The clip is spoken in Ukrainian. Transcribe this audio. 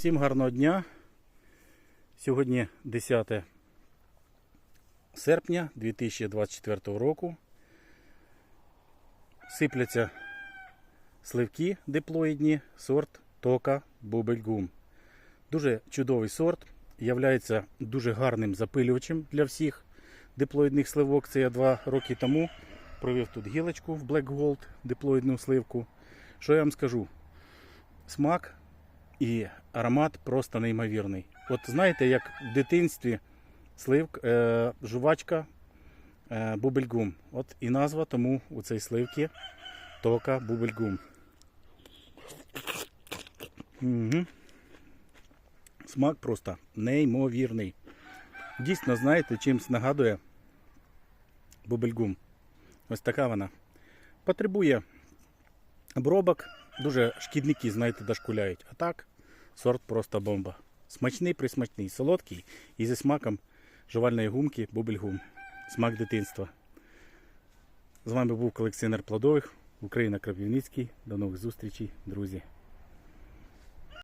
Всім гарного дня. Сьогодні 10 серпня 2024 року. Сипляться сливки диплоїдні, сорт Тока Бубельгум. Дуже чудовий сорт, являється дуже гарним запилювачем для всіх диплоїдних сливок. Це я два роки тому провів тут гілочку в Black Gold, диплоїдну сливку. Що я вам скажу? Смак і аромат просто неймовірний. От знаєте, як в дитинстві сливк, е, жувачка е, бубельгум. От і назва тому у цій сливки тока бубельгум. Угу. Смак просто неймовірний. Дійсно, знаєте, чимсь нагадує бубельгум. Ось така вона. Потребує обробок. Дуже шкідники, знаєте, дошкуляють. А так, сорт просто бомба. Смачний, присмачний, солодкий і зі смаком жувальної гумки бубельгум. Смак дитинства. З вами був колекціонер плодових Україна Крапівницький. До нових зустрічей, друзі.